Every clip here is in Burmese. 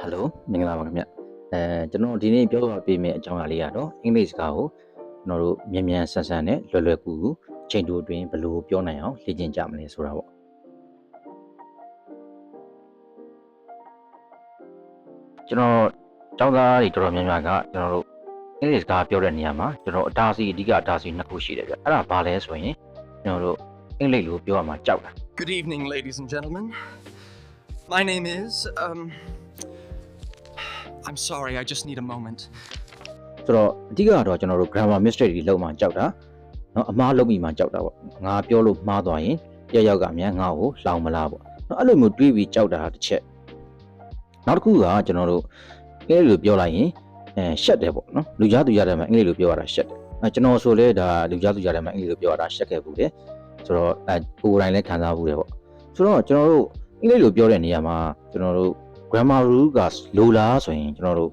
ဟယ်လိုမင်္ဂလာပါခင်ဗျအဲကျွန်တော်ဒီနေ့ပြောပြပေးမယ့်အကြောင်းအရာလေးကတော့အင်္ဂလိပ်စကားကိုကျွန်တော်တို့မြန်မြန်ဆန်ဆန်နဲ့လွယ်လွယ်ကူကူအချိန်တိုအတွင်းဘယ်လိုပြောနိုင်အောင်လေ့ကျင့်ကြမလဲဆိုတာပေါ့ကျွန်တော်ကျောင်းသားတွေတော်တော်များများကကျွန်တော်တို့အင်္ဂလိပ်စကားပြောတဲ့နေရာမှာကျွန်တော်အတားစီအဓိကအတားစီနှစ်ခုရှိတယ်ဗျအဲ့ဒါဘာလဲဆိုရင်ကျွန်တော်တို့အင်္ဂလိပ်လိုပြောရမှာကြောက်တာ Good evening, ladies and gentlemen. My name is. Um, I'm sorry, I just need a moment. ဆိုတော့အဓိကကတော့ကျွန်တော်တို့ grammar mistake တွေလုံးမှကြောက်တာเนาะအမှားလုံးမိမှကြောက်တာပေါ့ငါပြောလို့မှားသွားရင်တယောက်ယောက်ကမြန်ငါ့ကိုလောင်မလားပေါ့เนาะအဲ့လိုမျိုးတွေးပြီးကြောက်တာတစ်ချက်နောက်တစ်ခုကကျွန်တော်တို့အင်္ဂလိပ်လိုပြောလိုက်ရင်အဲရှက်တယ်ပေါ့เนาะလူကြားသူကြားတယ်မှာအင်္ဂလိပ်လိုပြောရတာရှက်တယ်အဲကျွန်တော်ဆိုလဲဒါလူကြားသူကြားတယ်မှာအင်္ဂလိပ်လိုပြောရတာရှက်ခဲ့ဘူးတယ်ဆိုတော့အဲကိုယ်တိုင်လည်းခံစားဘူးတယ်ပေါ့ဆိုတော့ကျွန်တော်တို့အင်္ဂလိပ်လိုပြောတဲ့နေရာမှာကျွန်တော်တို့ grammar rule ကလိုလားဆိုရင်ကျွန်တော်တို့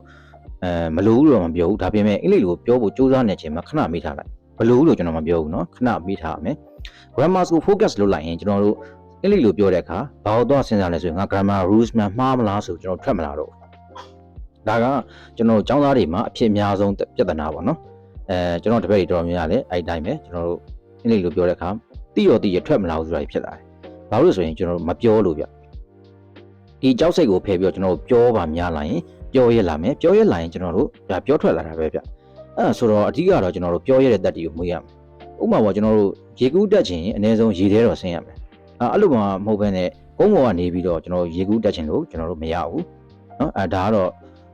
အဲမလို့လို့တော့မပြောဘူးဒါပေမဲ့အင်္ဂလိပ်လိုပြောဖို့စူးစမ်းနေချိန်မှာခဏမေးထားလိုက်ဘလို့လို့ကျွန်တော်မပြောဘူးเนาะခဏမေးထားရမယ် grammar ကို focus လုပ်လိုက်ရင်ကျွန်တော်တို့အင်္ဂလိပ်လိုပြောတဲ့အခါဘာလို့တော့စဉ်းစားလဲဆိုရင်ငါ grammar rules မှမှားမလားဆိုကျွန်တော်ထွက်မလာတော့ဘူးဒါကကျွန်တော်ចောင်းသားတွေမှာအဖြစ်အများဆုံးပြဿနာပေါ့เนาะအဲကျွန်တော်တပည့်တွေတော်တော်များများလည်းအဲ့ဒီတိုင်းပဲကျွန်တော်တို့အင်္ဂလိပ်လိုပြောတဲ့အခါတိရောတိရထွက်မလာဘူးဆိုတာဖြစ်လာတယ်ဘာလို့လဲဆိုရင်ကျွန်တော်တို့မပြောလို့ဗျ ဒီကြောက်စိတ်ကိုဖယ်ပြီးတော့ကျွန်တော်တို့ပြောပါများလာရင် ပြောရလာမယ်ပြောရလာရင်ကျွန်တော်တို့ဒါပြောထွက်လာတာပဲဗျအဲ့ဒါဆိုတော့အဓိကတော့ကျွန်တော်တို့ပြောရတဲ့တက်တီကိုမွေးရမယ်ဥပမာပေါ့ကျွန်တော်တို့ရေကူးတက်ချင်အနည်းဆုံးရေထဲတော့ဆင်းရမယ်အဲ့အဲ့လိုမှမဟုတ်ဘဲနဲ့ကုန်းပေါ်ကနေပြီးတော့ကျွန်တော်တို့ရေကူးတက်ချင်လို့ကျွန်တော်တို့မရဘူးเนาะအဲဒါကတော့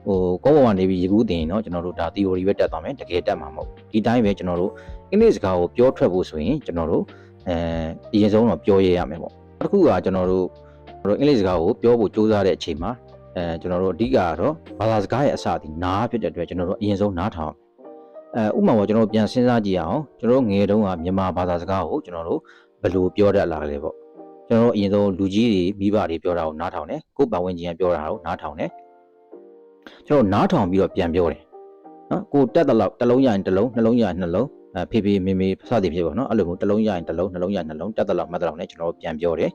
ဟိုကုန်းပေါ်ကနေပြီးရေကူးတင်ရင်တော့ကျွန်တော်တို့ဒါ theory ပဲတက်သွားမယ်တကယ်တက်မှာမဟုတ်ဒီတိုင်းပဲကျွန်တော်တို့အင်္ဂလိပ်စကားကိုပြောထွက်ဖို့ဆိုရင်ကျွန်တော်တို့အဲအရင်ဆုံးတော့ပြောရရမယ်ပေါ့နောက်တစ်ခုကကျွန်တော်တို့ အင်္ဂလိပ်စကားကိုပြောဖို့စူးစမ်းတဲ့အချိန်မှာအဲကျွန်တော်တို့အဓိကကတော့ဘာသာစကားရဲ့အစဒီနားဖြစ်တဲ့အတွက်ကျွန်တော်တို့အရင်ဆုံးနားထောင်အဲဥပမာပေါ့ကျွန်တော်တို့ပြန်စဉ်းစားကြည့်အောင်ကျွန်တော်တို့ငယ်တုန်းကမြန်မာဘာသာစကားကိုကျွန်တော်တို့ဘယ်လိုပြောတတ်လာလဲပေါ့ကျွန်တော်တို့အရင်ဆုံးလူကြီးတွေမိဘတွေပြောတာကိုနားထောင်တယ်ကိုယ်ပတ်ဝန်းကျင်ကပြောတာကိုနားထောင်တယ်ကျွန်တော်နားထောင်ပြီးတော့ပြန်ပြောတယ်နော်ကိုတက်တဲ့လောက်တစ်လုံးရရင်တစ်လုံးနှလုံးရရင်နှလုံးအဲဖေဖေမေမေစသည်ဖြစ်ပေါ့နော်အဲ့လိုမျိုးတစ်လုံးရရင်တစ်လုံးနှလုံးရရင်နှလုံးတက်တဲ့လောက်မှတ်တဲ့လောက်နဲ့ကျွန်တော်တို့ပြန်ပြောတယ်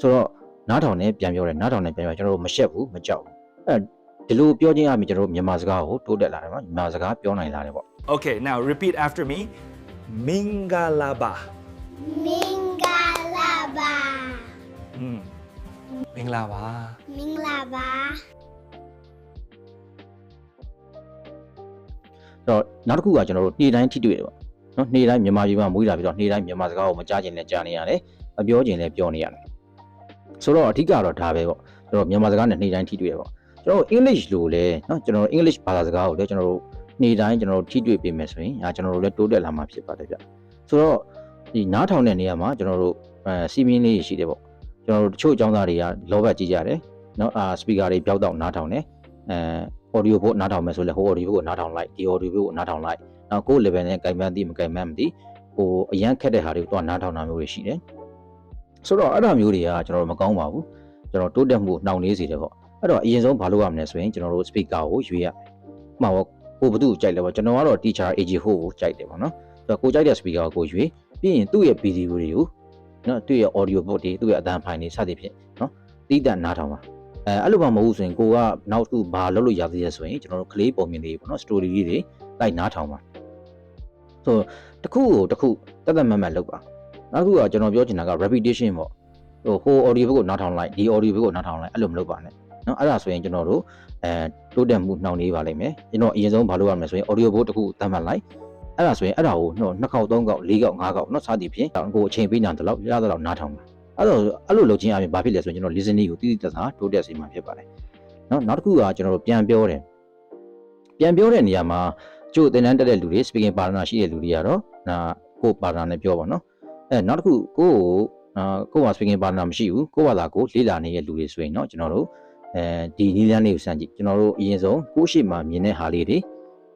ဆိုတော့ နားထောင်နဲ့ပြန်ပြောတယ်နားထောင်နဲ့ပြန်ပြောကျွန်တော်တို့မရှက်ဘူးမကြောက်ဘူးအဲဒီလိုပြောချင်းအမြင်ကျွန်တော်တို့မြန်မာစကားကိုတိုးတက်လာတယ်နော်မြန်မာစကားပြောနိုင်လာတယ်ပေါ့ Okay, now repeat after me. Mingalaba. Mingalaba. Mm. Mingalaba. Mingalaba. ဆိုတော့နောက်တစ်ခုကကျွန်တော်တို့နေ့တိုင်းထိတွေ့တယ်ပေါ့နော်နေ့တိုင်းမြန်မာပြည်မှာမွေးလာပြီးတော့နေ့တိုင်းမြန်မာစကားကိုမကြားကျင်လည်းကြားနေရတယ်မပြောကျင်လည်းပြောနေရတယ် ဆိုတော့အဓိကတော့ဒါပဲပေါ့ကျွန်တော်မြန်မာစကားနဲ့နေ့တိုင်းထိတွေ့တယ်ပေါ့ကျွန်တော် English လို့လဲနော်ကျွန်တော် English ဘာသာစကားကိုလည်းကျွန်တော်တို့နေ့တိုင်းကျွန်တော်တို့ထိတွေ့ပေးမယ်ဆိုရင်အာကျွန်တော်တို့လည်းတိုးတက်လာမှာဖြစ်ပါတယ်ဗျဆိုတော့ဒီနားထောင်တဲ့နေရာမှာကျွန်တော်တို့အဲစီမင်းလေးရှိတယ်ပေါ့ကျွန်တော်တို့တချို့အကြောင်းသားတွေကလောဘကြီးကြတယ်နော်အာစပီကာတွေပြောက်တော့နားထောင်တယ်အဲ audio ဘုတ်နားထောင်မယ်ဆိုလဲဟို audio ဘုတ်ကိုနားထောင်လိုက်ဒီ audio ဘုတ်ကိုနားထောင်လိုက်နောက်ကိုယ် level နဲ့ကြိုင်မှန်းသိမကြိုင်မှန်းမသိဟိုအရန်ခက်တဲ့ဟာတွေကိုတော့နားထောင်တာမျိုးတွေရှိတယ် ဆိုတော့အဲ့ဒါမျိုးတွေကကျွန်တော်တို့မကောင်းပါဘူးကျွန်တော်တိုးတက်မှုနှောင့်နှေးစေတယ်ပေါ့အဲ့တော့အရင်ဆုံးဘာလုပ်ရမလဲဆိုရင်ကျွန်တော်တို့ speaker ကိုရွေးရမယ်မှာပေါ့ကိုဘသူ့ကိုကြိုက်လဲပေါ့ကျွန်တော်ကတော့ teacher AG ဟိုကိုကြိုက်တယ်ပေါ့နော်ဆိုတော့ကိုကြိုက်တဲ့ speaker ကိုရွေးပြီးရင်သူ့ရဲ့ video တွေကိုနော်သူ့ရဲ့ audio book တွေသူ့ရဲ့အသံဖိုင်တွေစသဖြင့်နော်တီးတန့်နားထောင်ပါအဲအဲ့လိုမှမဟုတ်ဘူးဆိုရင်ကိုကနောက်တစ်ခုဘာလုပ်လို့ရသေးလဲဆိုရင်ကျွန်တော်တို့ကလေးပုံမြင်တွေပေါ့နော် story လေးတွေလိုက်နားထောင်ပါဆိုတစ်ခုကိုတစ်ခုတက်တက်မတ်မတ်လုပ်ပါ နောက်တစ်ခုကကျွန်တော်ပြောချင်တာက repetition ပေါ့ဟိုဟို audio book ကိုနားထောင်လိုက်ဒီ audio book ကိုနားထောင်လိုက်အဲ့လိုမလုပ်ပါနဲ့နော်အဲ့ဒါဆိုရင်ကျွန်တော်တို့အဲတိုးတက်မှုနှောင့်နှေးပါလိမ့်မယ်ကျွန်တော်အရင်ဆုံးဘာလုပ်ရမလဲဆိုရင် audio book တစ်ခုသတ်မှတ်လိုက်အဲ့ဒါဆိုရင်အဲ့ဒါကိုတော့နှစ်ခေါက်သုံးခေါက်လေးခေါက်ငါးခေါက်နော်စသည်ဖြင့်ကိုအချိန်ပေးနိုင်တယ်လို့ရတဲ့လောက်နားထောင်ပါအဲ့တော့အဲ့လိုလုပ်ခြင်းအပြင်ဘာဖြစ်လဲဆိုရင်ကျွန်တော် listening ကိုတိတိကျကျတိုးတက်စေမှာဖြစ်ပါတယ်နော်နောက်တစ်ခုကကျွန်တော်တို့ပြန်ပြောတယ်ပြန်ပြောတဲ့နေရာမှာကျို့သင်တန်းတက်တဲ့လူတွေ speaking partner ရှိတဲ့လူတွေကတော့နာကို partner နဲ့ပြောပါနော် အဲနောက်တစ်ခုကိုကိုအာကိုက speaking partner မရှိဘူးကိုကသာကိုလေ့လာနေတဲ့လူတွေဆိုရင်เนาะကျွန်တော်တို့အဲဒီနည်းလမ်းလေးကိုစမ်းကြည့်ကျွန်တော်တို့အရင်ဆုံးကိုရှိမှမြင်တဲ့ဟာလေးတွေ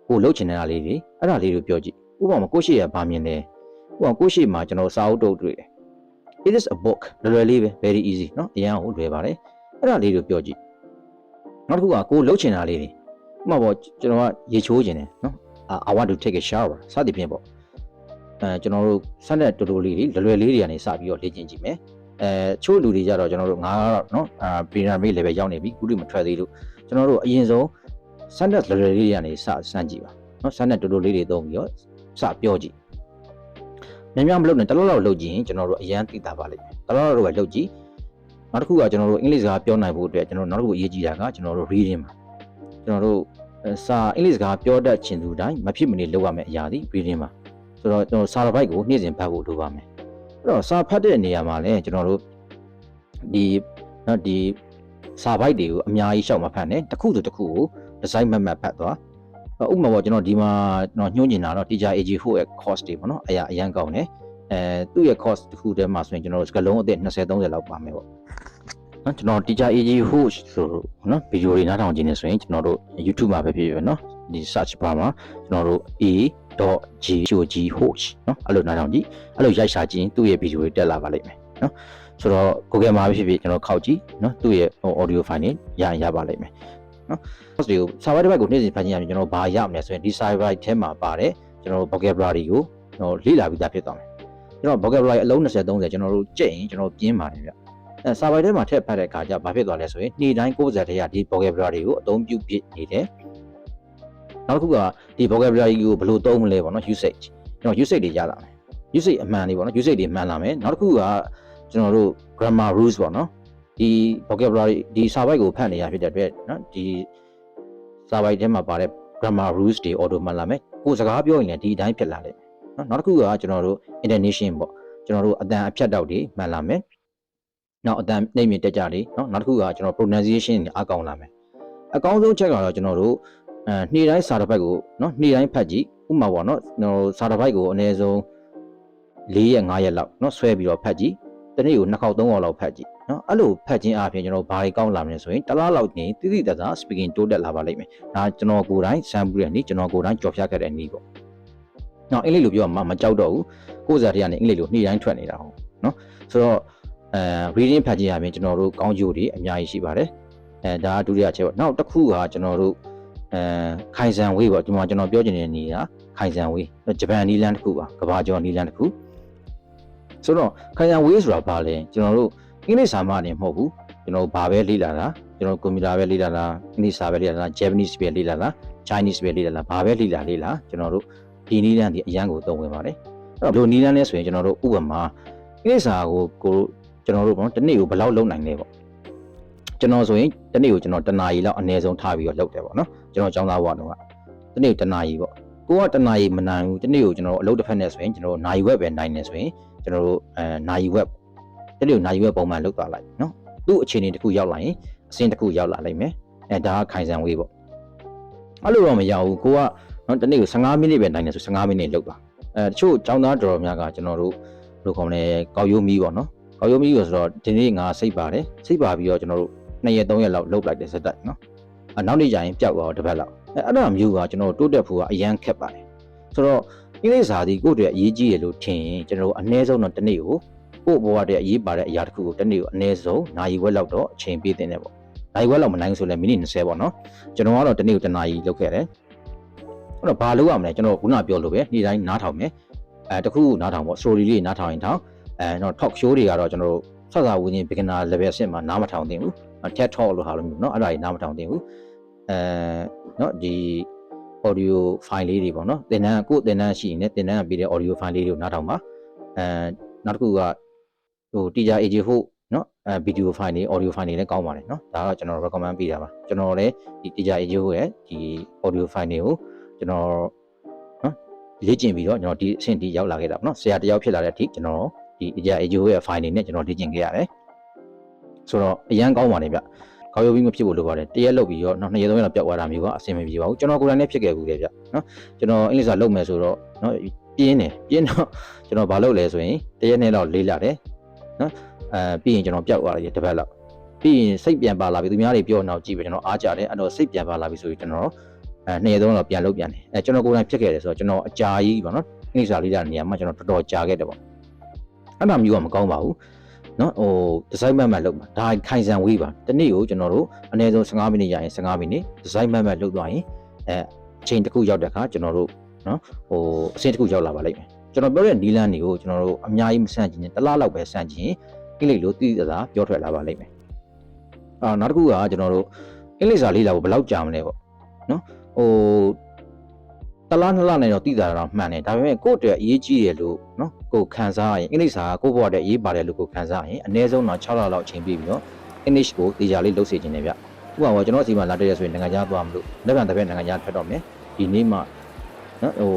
ကိုလှုပ်ချင်တဲ့ဟာလေးတွေအဲ့ဒါလေးကိုပြောကြည့်ဥပမာကိုရှိရဗာမြင်တယ်ဥပမာကိုရှိမှကျွန်တော်စာအုပ်တုပ်တွေ့တယ် it is a book လွယ်လွယ်လေးပဲ very easy เนาะအရင်ကဟိုလွယ်ပါတယ်အဲ့ဒါလေးကိုပြောကြည့်နောက်တစ်ခုကကိုလှုပ်ချင်တာလေးတွေဥပမာပေါ့ကျွန်တော်ကရေချိုးချင်တယ်เนาะ I want to take a shower စသည်ဖြင့်ပေါ့ အဲကျွန်တော်တို့ဆက်လက်တူတူလေးတွေလွယ်လွယ်လေးတွေကနေစပြီးတော့လေ့ကျင့်ကြည့်မယ်အဲချို့လူတွေကြတော့ကျွန်တော်တို့ငါကတော့နော်အာပီရမစ် level ရောက်နေပြီခုတိမထွက်သေးလို့ကျွန်တော်တို့အရင်ဆုံး standard လွယ်လွယ်လေးတွေကနေစစမ်းကြည့်ပါနော် standard တူတူလေးတွေသုံးပြီးတော့စပြောကြည့်များများမလုပ်နဲ့တလောက်လောက်လုပ်ကြည့်ရင်ကျွန်တော်တို့အရန်သိတာပါလိမ့်မယ်တလောက်လောက်ပဲလုပ်ကြည့်နောက်တစ်ခုကကျွန်တော်တို့အင်္ဂလိပ်စကားပြောနိုင်ဖို့အတွက်ကျွန်တော်နောက်တစ်ခုအရေးကြီးတာကကျွန်တော်တို့ reading ပါကျွန်တော်တို့စာအင်္ဂလိပ်စကားပြောတတ်ခြင်းသူတိုင်းမဖြစ်မနေလုပ်ရမယ့်အရာသည် reading ပါ ဆိုတော့ကျွန်တော်စာတစ်ပိုက်ကိုနေ့စဉ်ဖတ်ဖို့လိုပါမယ်အဲ့တော့စာဖတ်တဲ့နေရာမှာလည်းကျွန်တော်တို့ဒီနော်ဒီစာပိုက်တွေကိုအများကြီးရှောက်မဖတ်နဲ့တစ်ခုဆိုတစ်ခုကိုဒီဇိုင်းမတ်မတ်ဖတ်သွားဥပမာပေါ့ကျွန်တော်ဒီမှာကျွန်တော်ညွှန်းနေတာတော့ teacher AG 4ရဲ့ course တွေပေါ့နော်အရာအရန်ကောင်းတယ်အဲသူ့ရဲ့ course တစ်ခုတည်းမှာဆိုရင်ကျွန်တော်တို့စကလုံးအသစ်20 30လောက်ပါမယ်ပေါ့နော်ကျွန်တော် teacher AG host ဆိုတော့နော်ဗီဒီယိုတွေနားထောင်ကြည့်နေဆိုရင်ကျွန်တော်တို့ YouTube မှာပဲဖြစ်ဖြစ်နော်ဒီ search bar မှာကျွန်တော်တို့ a.g host နော်အဲ့လိုနားထောင်ကြည့်အဲ့လိုရိုက်ရှာကြည့်ရင်သူ့ရဲ့ဗီဒီယိုတွေတက်လာပါလိမ့်မယ်နော်ဆိုတော့ Google မှာပဲဖြစ်ဖြစ်ကျွန်တော်ခောက်ကြည့်နော်သူ့ရဲ့ audio file တွေရရပါလိမ့်မယ်နော် course တွေကို server တစ်ပိုက်ကိုနေ့စဉ်ဖတ်ကြည့်ရရင်ကျွန်တော်ဘာရမလဲဆိုရင်ဒီ server ထဲမှာပါတယ်ကျွန်တော် vocabulary ကိုကျွန်တော်လေ့လာပြီးသားဖြစ်သွားမယ်ကျွန်တော် vocabulary အလုံး20 30ကျွန်တော်တို့ကြည့်ရင်ကျွန်တော်ပြင်းပါတယ်ဗျအဲ server ထဲမှာထည့်ဖတ်တဲ့အခါကျဘာဖြစ်သွားလဲဆိုရင်နေ့တိုင်း60ထဲကဒီ vocabulary ကိုအသုံးပြုဖြစ်နေတယ် နောက်တစ်ခုကဒီ vocabulary ကိုဘယ်လိုသုံးမလဲပေါ့နော် usage ကျွန်တော် usage တွေရလာမယ် usage အမှန်တွေပေါ့နော် usage တွေမှန်လာမယ်နောက်တစ်ခုကကျွန်တော်တို့ grammar rules ပေါ့နော်ဒီ vocabulary ဒီ server ကိုဖတ်နေရဖြစ်တဲ့အတွက်နော်ဒီ server ထဲမှာပါတဲ့ grammar rules တွေ auto မှတ်လာမယ်ကိုယ်စကားပြောရင်လည်းဒီအတိုင်းဖြစ်လာလိမ့်မယ်နော်နောက်တစ်ခုကကျွန်တော်တို့ intonation ပေါ့ကျွန်တော်တို့အတန်အဖြတ်တောက်တွေမှန်လာမယ်နောက်အတန်နှိမ့်မြင့်တက်ကြတွေနော်နောက်တစ်ခုကကျွန်တော် pronunciation တွေအကောင်းလာမယ်အကောင်းဆုံးချက်ကတော့ကျွန်တော်တို့ အဲနေ့တိုင်းစာတစ်ပိုက်ကိုနော်နေ့တိုင်းဖတ်ကြည့်ဥပမာပေါ့နော်ကျွန်တော်စာတစ်ပိုက်ကိုအနည်းဆုံး၄ရက်၅ရက်လောက်နော်ဆွဲပြီးတော့ဖတ်ကြည့်တနေ့ကိုနှစ်ခေါက်သုံးခေါက်လောက်ဖတ်ကြည့်နော်အဲ့လိုဖတ်ခြင်းအပြင်ကျွန်တော်ဘာတွေကောင်းလာမလဲဆိုရင်တစ်လားလောက်နေတိတိတတ်တာ speaking တိုးတက်လာပါလိမ့်မယ်ဒါကျွန်တော်ကိုယ်တိုင်စမ်းပူတဲ့နေ့ကျွန်တော်ကိုယ်တိုင်ကြော်ဖြတ်ခဲ့တဲ့နေ့ပေါ့နော်အင်္ဂလိပ်လိုပြောမှမကြောက်တော့ဘူးကိုယ်စားတွေကနေအင်္ဂလိပ်လိုနေ့တိုင်းထွက်နေတာဟုတ်နော်ဆိုတော့အဲ reading ဖတ်ခြင်းအပြင်ကျွန်တော်တို့ကောင်းကျိုးတွေအများကြီးရှိပါတယ်အဲဒါကဒုတိယချက်ပေါ့နောက်တစ်ခုကကျွန်တော်တို့ အဲခိုင်ဆန်ဝေးပေါ့ဒီမှာကျွန်တော်ပြောချင်တဲ့နေရာခိုင်ဆန်ဝေးဂျပန်နီလန်တစ်ခုပါကဘာကျော်နီလန်တစ်ခုဆိုတော့ခိုင်ဆန်ဝေးဆိုတာဘာလဲကျွန်တော်တို့အင်္ဂလိပ်စာမှနေမဟုတ်ဘူးကျွန်တော်ဘာပဲလေ့လာတာကျွန်တော်ကွန်ပျူတာပဲလေ့လာတာအင်္ဂလိပ်စာပဲလေ့လာတာ Japanese ပဲလေ့လာတာ Chinese ပဲလေ့လာတာဘာပဲလေ့လာလေ့လာကျွန်တော်တို့ဒီနီလန်ဒီအရန်ကိုသုံးဝင်ပါတယ်အဲ့တော့ဘယ်လိုနီလန်လဲဆိုရင်ကျွန်တော်တို့ဥပမာအင်္ဂလိပ်စာကိုကိုကျွန်တော်တို့ပေါ့တစ်နေ့ကိုဘယ်လောက်လုံနိုင်လဲပေါ့ ကျွန်တော်ဆိုရင်တစ်နေ့ကိုကျွန်တော်တနာရီလောက်အနည်းဆုံးထားပြီးတော့လုပ်တယ်ပေါ့နော်ကျွန်တော်ចောင်းသားဘဝတော့ကတစ်နေ့ကိုတနာရီပေါ့ကိုကတနာရီမနိုင်ဘူးတစ်နေ့ကိုကျွန်တော်အလုပ်တစ်ဖက်နဲ့ဆိုရင်ကျွန်တော်နိုင်ဝက်ပဲနိုင်နေဆိုရင်ကျွန်တော်တို့အဲနိုင်ဝက်တစ်နေ့ကိုနိုင်ဝက်ပုံမှန်လုပ်သွားလိုက်နော်သူ့အခြေအနေတစ်ခုရောက်လာရင်အဆင့်တစ်ခုရောက်လာလိမ့်မယ်အဲဒါကခိုင်ဆန်ဝေးပေါ့အဲ့လိုတော့မရဘူးကိုကနော်တစ်နေ့ကို15မိနစ်ပဲနိုင်နေဆို15မိနစ်လုပ်ပါအဲတချို့ចောင်းသားတော်တော်များကကျွန်တော်တို့ဘယ်လိုခေါ်မလဲကောက်ရိုးမီးပေါ့နော်ကောက်ရိုးမီးဆိုတော့ဒီနေ့ငါစိတ်ပါတယ်စိတ်ပါပြီးတော့ကျွန်တော်တို့ 2ရက်3ရက်လောက်လုပ်လိုက်တယ်စက်တိုက်နော်အနောက်နေ့ကျရင်ပျောက်သွားတော့တစ်ပတ်လောက်အဲအဲ့ဒါမျိုးကကျွန်တော်တို့တိုးတက်ဖို့ကအရန်ခက်ပါတယ်ဆိုတော့အင်္ဂလိပ်စာဒီကိုယ့်အတွက်အရေးကြီးတယ်လို့ထင်ရင်ကျွန်တော်တို့အနည်းဆုံးတော့တစ်နေ့ကိုကိုယ့်ဘဝတည်းအရေးပါတဲ့အရာတစ်ခုကိုတစ်နေ့ကိုအနည်းဆုံးနာရီဝက်လောက်တော့အချိန်ပေးသင့်တယ်ပေါ့နာရီဝက်လောက်မနိုင်ဆိုလဲမိနစ်20ပေါ့နော်ကျွန်တော်ကတော့တစ်နေ့ကိုတစ်နာရီလုပ်ခဲ့တယ်အဲ့တော့ဘာလုပ်ရမလဲကျွန်တော်ခုနပြောလို့ပဲနေ့တိုင်းနားထောင်မယ်အဲတခုခုနားထောင်ပေါ့ story လေးနားထောင်ရင်ထောင်အဲတော့ talk show တွေကတော့ကျွန်တော်တို့ဆက်စာဝင်ရင် beginner level အဆင့်မှာနားမထောင်သင့်ဘူး TED talk လို့ဟာလို့မျိုးเนาะအဲ့ဒါကြီးနားမထောင်သင့်ဘူးအဲเนาะဒီ audio file လေးတွေပေါ့เนาะသင်တန်းကိုယ်သင်တန်းရှိရင်လည်းသင်တန်းကပေးတဲ့ audio file လေးတွေကိုနားထောင်ပါအဲနောက်တစ်ခုကဟို teacher AG ဟုတ်เนาะအဲ video file တွေ audio file တွေလည်းကောင်းပါတယ်เนาะဒါကကျွန်တော် recommend ပေးတာပါကျွန်တော်လည်းဒီ teacher AG ဟုတ်ရဲ့ဒီ audio file တွေကိုကျွန်တော်เนาะလေ့ကျင့်ပြီးတော့ကျွန်တော်ဒီအဆင့်ဒီရောက်လာခဲ့တာပေါ့เนาะဆရာတယောက်ဖြစ်လာတဲ့အထိကျွန်တော်ဒီ teacher AG ဟုတ်ရဲ့ file တွေနဲ့ကျွန်တော်လေ့ကျင့်ခဲ့ရတယ် ဆိုတော့အရန်ကောင်းပါတယ်ဗျကောက်ရုပ်ပြီးမဖြစ်ဖို့လိုပါတယ်တရက်လောက်ပြီးတော့နောက်နှစ်ရက်သုံးရက်လောက်ပျောက်သွားတာမျိုးကအဆင်မပြေပါဘူးကျွန်တော်ကိုယ်တိုင်လည်းဖြစ်ခဲ့ဘူးလေဗျနော်ကျွန်တော်အင်္ဂလိပ်စာလုပ်မယ်ဆိုတော့နော်ပြင်းတယ်ပြင်းတော့ကျွန်တော်ဘာလုပ်လဲဆိုရင်တရက်နဲ့တော့လေးလာတယ်နော်အဲပြီးရင်ကျွန်တော်ပျောက်သွားတယ်တစ်ပတ်လောက်ပြီးရင်စိတ်ပြန်ပါလာပြီသူများတွေပြောတော့ကြည့်ပဲကျွန်တော်အားကြတယ်အဲ့တော့စိတ်ပြန်ပါလာပြီဆိုရင်ကျွန်တော်အဲနှစ်ရက်သုံးရက်လောက်ပြန်လုပ်ပြန်တယ်အဲကျွန်တော်ကိုယ်တိုင်ဖြစ်ခဲ့တယ်ဆိုတော့ကျွန်တော်အကြာကြီးပါနော်အင်္ဂလိပ်စာလေးလာနေရာမှာကျွန်တော်တော်တော်ကြာခဲ့တယ်ပေါ့အဲ့ဒါမျိုးကမကောင်းပါဘူး နော်ဟိုဒီဇိုင်းမတ်မတ်လုပ်ပါဒါခိုင်ဆန်ဝေးပါတနေ့ကိုကျွန်တော်တို့အနည်းဆုံး15မိနစ်ရရင်15မိနစ်ဒီဇိုင်းမတ်မတ်လုပ်သွားရင်အဲအချိန်တစ်ခုရောက်တဲ့အခါကျွန်တော်တို့နော်ဟိုအဆင့်တစ်ခုရောက်လာပါလိမ့်မယ်ကျွန်တော်ပြောတဲ့နီလန်းတွေကိုကျွန်တော်တို့အများကြီးမဆန့်ကျင်ရင်တစ်လားလောက်ပဲဆန့်ကျင်အင်္ဂလိပ်လိုတည်တည်သာပြောထွက်လာပါလိမ့်မယ်အာနောက်တစ်ခုကကျွန်တော်တို့အင်္ဂလိပ်စာလေးလာဖို့ဘယ်လောက်ကြာမလဲပေါ့နော်ဟို တလားနှစ်လနဲ့တော့တည်တာတော့မှန်တယ်ဒါပေမဲ့ကိုယ့်အတွက်အရေးကြီးတယ်လို့နော်ကိုယ်ခံစားရရင်အင်္ဂလိပ်စာကကိုယ့်ဘဝအတွက်အရေးပါတယ်လို့ကိုယ်ခံစားရရင်အနည်းဆုံးတော့6လလောက်အချိန်ပြပြီးတော့ English ကိုတေချာလေးလုပ်စေချင်တယ်ဗျဥပမာကျွန်တော်စီမှာလာတဲ့ရဆိုရင်နိုင်ငံခြားသွားမလို့လက်ပြန်တစ်ဖက်နိုင်ငံခြားထွက်တော့မယ်ဒီနေ့မှနော်ဟို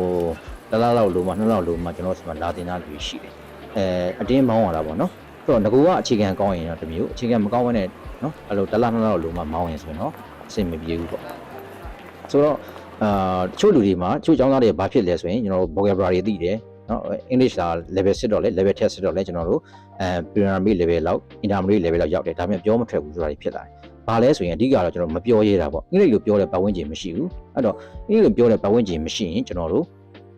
တလားလောက်လို့မှနှစ်လောက်လို့မှကျွန်တော်စီမှာလာတင်တာလူရှိတယ်အဲအတင်းမောင်းရတာပေါ့နော်အဲ့တော့ငကူကအခြေခံကောင်းရင်တော့တစ်မျိုးအခြေခံမကောင်းဘဲနဲ့နော်အဲ့လိုတလားနှစ်လောက်လို့မှမောင်းရင်ဆိုရင်တော့အဆင်မပြေဘူးပေါ့ဆိုတော့ အာတချို့လူတွေမှာတချို့ကျောင်းသားတွေဘာဖြစ်လဲဆိုရင်ကျွန်တော်တို့ vocabulary သိတယ်နော် English လာ level စစ်တော့လေ level test စစ်တော့လေကျွန်တော်တို့အဲ primary level လောက် intermediate level လောက်ရောက်တယ်ဒါပေမဲ့ပြောမထွက်ဘူးဆိုတာတွေဖြစ်လာတယ်။ဘာလဲဆိုရင်အဓိကတော့ကျွန်တော်မပြောရဲတာပေါ့။အင်္ဂလိပ်လိုပြောတဲ့ပတ်ဝန်းကျင်မရှိဘူး။အဲ့တော့အင်္ဂလိပ်လိုပြောတဲ့ပတ်ဝန်းကျင်မရှိရင်ကျွန်တော်တို့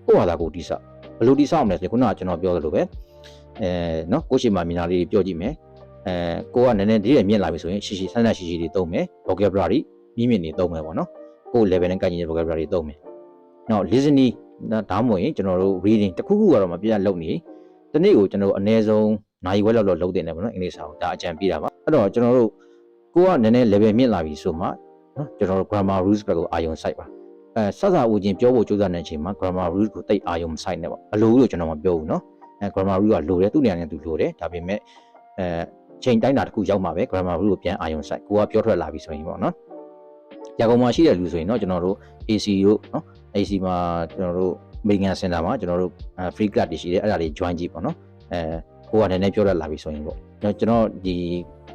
ကိုယ့်ဟာသာကိုယ်တိဆောက်ဘယ်လိုတိဆောက်အောင်လဲဆိုရင်ခုနကကျွန်တော်ပြောသလိုပဲအဲနော်ကိုယ့်ရှိမှမြင်လာလေးတွေပြောကြည့်မယ်။အဲကိုကနည်းနည်းဒီရမြင်လာပြီဆိုရင်ရှိရှိဆန်းဆန်းရှိရှိတွေသုံးမယ် vocabulary မြင့်မြင့်တွေသုံးမယ်ပေါ့နော်။ ကိုယ့် level နဲ့ကိုက်ညီတဲ့ vocabulary သုံးမယ်။နောက် listening ဒါမှမဟုတ်ရင်ကျွန်တော်တို့ reading တစ်ခုခုကတော့မပြတ်လုံနေတနေ့ကိုကျွန်တော်တို့အနည်းဆုံးနိုင်ဝက်လောက်တော့လုပ်တင်တယ်ပေါ့နော်အင်္ဂလိပ်စာကိုဒါအကြံပေးတာပါအဲ့တော့ကျွန်တော်တို့ကိုကနည်းနည်း level မြင့်လာပြီဆိုမှနော်ကျွန်တော်တို့ grammar rules ဘက်ကိုအာရုံစိုက်ပါအဲစစဦးချင်းပြောဖို့ကြိုးစားတဲ့အချိန်မှာ grammar rules ကိုတိတ်အာရုံမစိုက်နဲ့ပေါ့အလိုလို့ကျွန်တော်မပြောဘူးနော်အဲ grammar rule ကလိုတယ်သူ့နေရာနဲ့သူလိုတယ်ဒါပေမဲ့အဲချိန်တိုင်းတာတစ်ခုရောက်မှာပဲ grammar rule ကိုပြန်အာရုံစိုက်ကိုကပြောထွက်လာပြီဆိုရင်ပေါ့နော် ရကုန်မှာရှိတဲ့လူဆိုရင်တော့ကျွန်တော်တို့ AC တို့နော် AC မှာကျွန်တော်တို့ American Center မှာကျွန်တော်တို့ free class တွေရှိတယ်အဲ့ဒါတွေ join ကြည့်ပေါ့နော်အဲကိုကနည်းနည်းပြောရလာပြီဆိုရင်ပေါ့ကျွန်တော်ဒီ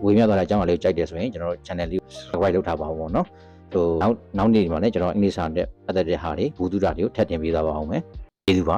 ဝေမျှသွားတဲ့အကြောင်းအရာလေးကိုကြိုက်တယ်ဆိုရင်ကျွန်တော်တို့ channel လေးကို subscribe လုပ်ထားပါဦးပေါ့နော်ဟိုနောက်နောက်နေ့ဒီမှာလည်းကျွန်တော်အင်္ဂလိပ်စာနဲ့ပတ်သက်တဲ့ဟာတွေဘူးတူတာတွေကိုထပ်တင်ပေးသွားပါအောင်မယ်ကျေးဇူးပါ